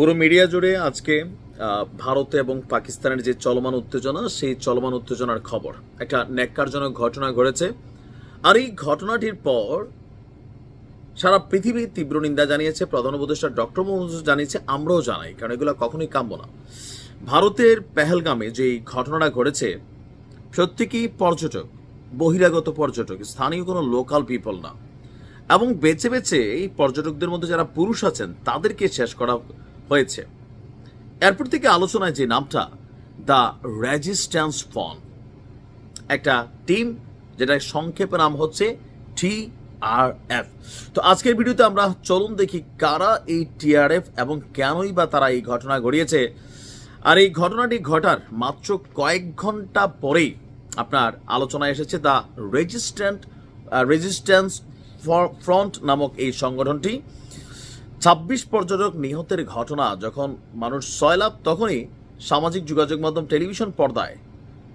পুরো মিডিয়া জুড়ে আজকে ভারতে এবং পাকিস্তানের যে চলমান উত্তেজনা, সেই চলমান উত্তেজনার খবর। একটা ন্যাক্কারজনক ঘটনা ঘটেছে। আর এই ঘটনাটির পর সারা পৃথিবী তীব্র নিন্দা জানিয়েছে। প্রধান উপদেষ্টা ডক্টর মোহাম্মদ জানিয়েছে, আমরাও জানাই, কারণ এগুলো কখনোই কাম্য না। ভারতের পেহেলগামে যে ঘটনাটা ঘটেছে প্রত্যেকেই পর্যটক, বহিরাগত পর্যটক, স্থানীয় কোনো লোকাল পিপল না। এবং বেছে বেছে এই পর্যটকদের মধ্যে যারা পুরুষ আছেন, তাদেরকে শেষ করা হয়েছে। এরপর থেকে আলোচনায় যে নামটা, দ্য রেজিস্ট্যান্স ফ্রন্ট একটা টিম যেটা সংক্ষেপে নাম হচ্ছে টি আর এফ। তো আজকের ভিডিওতে আমরা চলুন দেখি কারা এই টিআরএফ এবং কেনই বা তারা এই ঘটনা ঘটিয়েছে। আর এই ঘটনাটি ঘটার মাত্র কয়েক ঘণ্টা পরেই আপনার আলোচনায় এসেছে দ্য রেজিস্ট্যান্ট রেজিস্ট্যান্স ফ্রন্ট নামক এই সংগঠনটি। ছাব্বিশ পর্যটক নিহতের ঘটনা, যখন মানুষ সয়লাভ তখনই সামাজিক যোগাযোগ মাধ্যম টেলিভিশন পর্দায়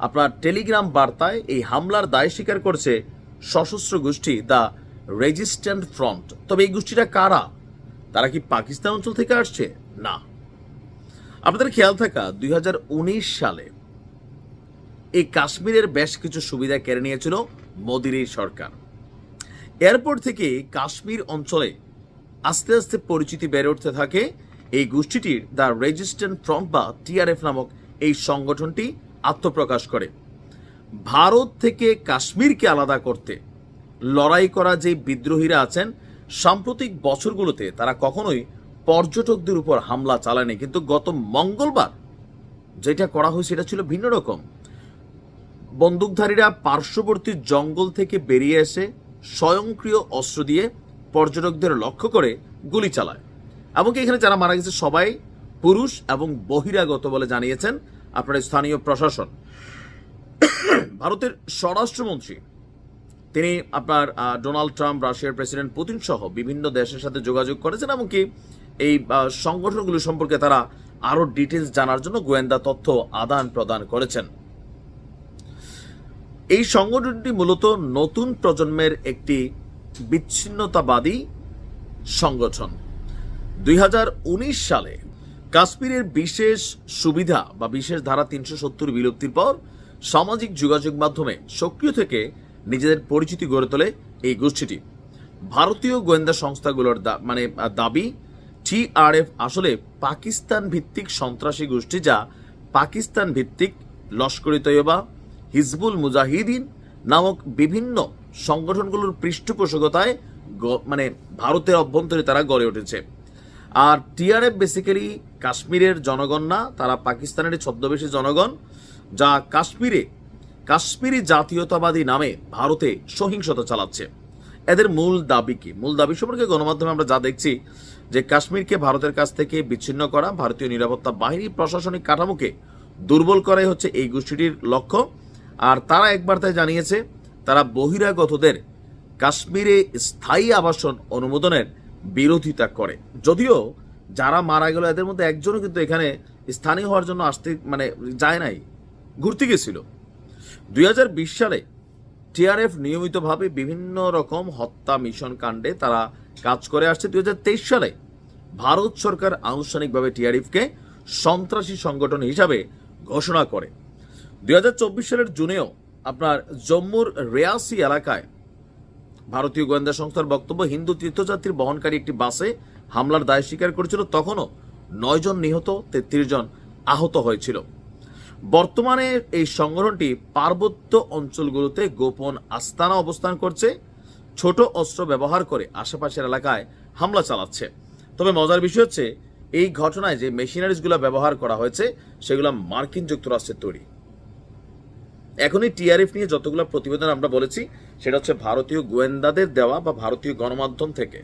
আপনার টেলিগ্রাম বার্তায় এই হামলার দায় স্বীকার করছে সশস্ত্র গোষ্ঠী দ্য রেজিস্ট্যান্ট ফ্রন্ট। তবে এই গোষ্ঠীটা কারা? তারা কি পাকিস্তান অঞ্চল থেকে আসছে? না। আপনাদের খেয়াল থাকা, দুই হাজার উনিশ সালে এই কাশ্মীরের বেশ কিছু সুবিধা কেড়ে নিয়েছিল মোদির এই সরকার। এরপর থেকে কাশ্মীর অঞ্চলে আস্তে আস্তে পরিচিতি বেড়ে উঠতে থাকে। এই গোষ্ঠীটির দ্য রেজিস্ট্যান্ট ফ্রন্ট বা টিআরএফ নামক এই সংগঠনটি আত্মপ্রকাশ করে। ভারত থেকে কাশ্মীরকে আলাদা করতে, লড়াই করা যে বিদ্রোহীরা আছেন, সাম্প্রতিক বছরগুলোতে তারা কখনোই পর্যটকদের উপর হামলা চালায়নি। কিন্তু গত মঙ্গলবার যেটা করা হয়েছে সেটা ছিল ভিন্ন রকম। বন্দুকধারীরা পার্শ্ববর্তী জঙ্গল থেকে বেরিয়ে এসে স্বয়ংক্রিয় অস্ত্র দিয়ে পর্যটকদের লক্ষ্য করে গুলি চালায়। এমনকি এখানে যারা মারা গেছে, সবাই পুরুষ এবং বহিরাগত বলে জানিয়েছেন আপনার স্থানীয় প্রশাসন। ভারতের স্বরাষ্ট্রমন্ত্রী, তিনি আপনার ডোনাল্ড ট্রাম্প, রাশিয়ার প্রেসিডেন্ট পুতিন সহ বিভিন্ন দেশের সাথে যোগাযোগ করেছেন এমনকি এই সংগঠনগুলো সম্পর্কে তারা আরও ডিটেলস জানার জন্য গোয়েন্দা তথ্য আদান প্রদান করেছেন। এই সংগঠনটি মূলত নতুন প্রজন্মের একটি বিচ্ছিন্নতাবাদী সংগঠন। দুই হাজার উনিশ সালে কাশ্মীরের বিশেষ সুবিধা বা বিশেষ ধারা তিনশো সত্তর বিলুপ্তির পর সামাজিক যোগাযোগ মাধ্যমে সক্রিয় থেকে নিজেদের পরিচিতি গড়ে তোলে এই গোষ্ঠীটি। ভারতীয় গোয়েন্দা সংস্থাগুলোর মানে দাবি টিআরএফ আসলে পাকিস্তান ভিত্তিক সন্ত্রাসী গোষ্ঠী যা পাকিস্তান ভিত্তিক লস্করি হিজবুল মুজাহিদিন নামক বিভিন্ন সংগঠনগুলোর পৃষ্ঠপোষকতায় মানে ভারতের অভ্যন্তরে তারা গড়ে উঠেছে। আর টিআরএফ বেসিক্যালি কাশ্মীরের জনগণ না, তারা পাকিস্তানের ছদ্মবেশী জনগণ, যা কাশ্মীরে, কাশ্মীরি জাতীয়তাবাদী নামে ভারতে সহিংসতা চালাচ্ছে। এদের মূল দাবি কি? মূল দাবি সম্পর্কে গণমাধ্যমে আমরা যা দেখছি, যে কাশ্মীরকে ভারতের কাছ থেকে বিচ্ছিন্ন করা, ভারতীয় নিরাপত্তা বাহিনী প্রশাসনিক কাঠামোকে দুর্বল করাই হচ্ছে এই গোষ্ঠীটির লক্ষ্য। আর তারা একবার তাই জানিয়েছে, তারা বহিরাগতদের কাশ্মীরে স্থায়ী আবাসন অনুমোদনের বিরোধিতা করে। যদিও যারা মারা গেল, এদের মধ্যে একজনও কিন্তু এখানে স্থানীয় হওয়ার জন্য আসতে মানে যায় নাই, ঘুরতে গেছিল দুই হাজার বিশ সালে টিআরএফ নিয়মিতভাবে বিভিন্ন রকম হত্যা মিশন কাণ্ডে তারা কাজ করে আসছে। দুই হাজার তেইশ সালে ভারত সরকার আনুষ্ঠানিকভাবে টিআরএফকে সন্ত্রাসী সংগঠন হিসাবে ঘোষণা করে। দুই হাজার চব্বিশ সালের জুনেও আপনার জম্মুর রেয়াসি এলাকায় ভারতীয় গোয়েন্দা সংস্থার বক্তব্য, হিন্দু তীর্থযাত্রীর বহনকারী একটি বাসে হামলার দায় স্বীকার করেছিল। তখনও নয় জন নিহত, তেত্রিশ জন আহত হয়েছিল। বর্তমানে এই সংগঠনটি পার্বত্য অঞ্চলগুলোতে গোপন আস্তানা অবস্থান করছে। ছোট অস্ত্র ব্যবহার করে আশেপাশের এলাকায় হামলা চালাচ্ছে। তবে মজার বিষয় হচ্ছে, এই ঘটনায় যে মেশিনারিজগুলো ব্যবহার করা হয়েছে, সেগুলো মার্কিন যুক্তরাষ্ট্রের তৈরি। এখনই টিআরএফ নিয়ে যতগুলো প্রতিবেদন আমরা বলেছি, সেটা হচ্ছে ভারতীয় গোয়েন্দাদের দেওয়া বা ভারতীয় গণমাধ্যম থেকে।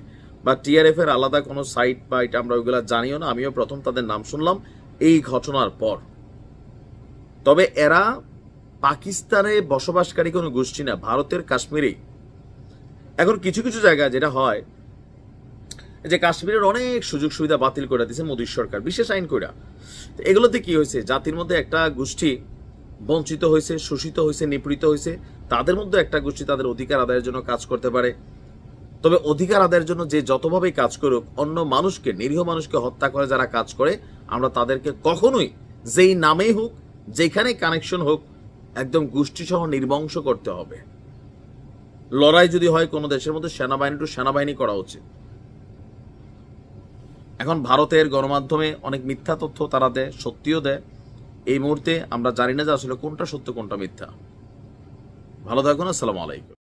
বা টিআরএফ এর আলাদা কোনো সাইট বা এটা আমরা ওইগুলো জানিও না, আমিও প্রথম তাদের নাম শুনলাম, এই ঘটনার পর। তবে এরা পাকিস্তানে বসবাসকারী কোনো গোষ্ঠী না, ভারতের কাশ্মীরেই। এখন কিছু কিছু জায়গায় যেটা হয়, যে কাশ্মীরের অনেক সুযোগ সুবিধা বাতিল করে দিয়েছে মোদীর সরকার, বিশেষ আইন কইরা। তো এগুলোতে কি হয়েছে? জাতির মধ্যে একটা গোষ্ঠী বঞ্চিত হয়েছে, শোষিত হয়েছে, নিপীড়িত হয়েছে, তাদের মধ্যে একটা গোষ্ঠী তাদের অধিকার আদায়ের জন্য কাজ করতে পারে। তবে অধিকার আদায়ের জন্য যে যতভাবেই কাজ করুক, অন্য মানুষকে, নিরীহ মানুষকে হত্যা করে যারা কাজ করে, আমরা তাদেরকে কখনোই যেই নামেই হোক যেখানে কানেকশন হোক, একদম গোষ্ঠীসহ নির্বংশ করতে হবে। লড়াই যদি হয় কোনো দেশের মধ্যে, সেনাবাহিনী টু সেনাবাহিনী করা উচিত। এখন ভারতের গণমাধ্যমে অনেক মিথ্যা তথ্য তারা দেয়, সত্যিও দেয়। এই মুহূর্তে আমরা জানি না যে আসলে কোনটা সত্য, কোনটা মিথ্যা। ভালো থাকুন, আসসালামু আলাইকুম।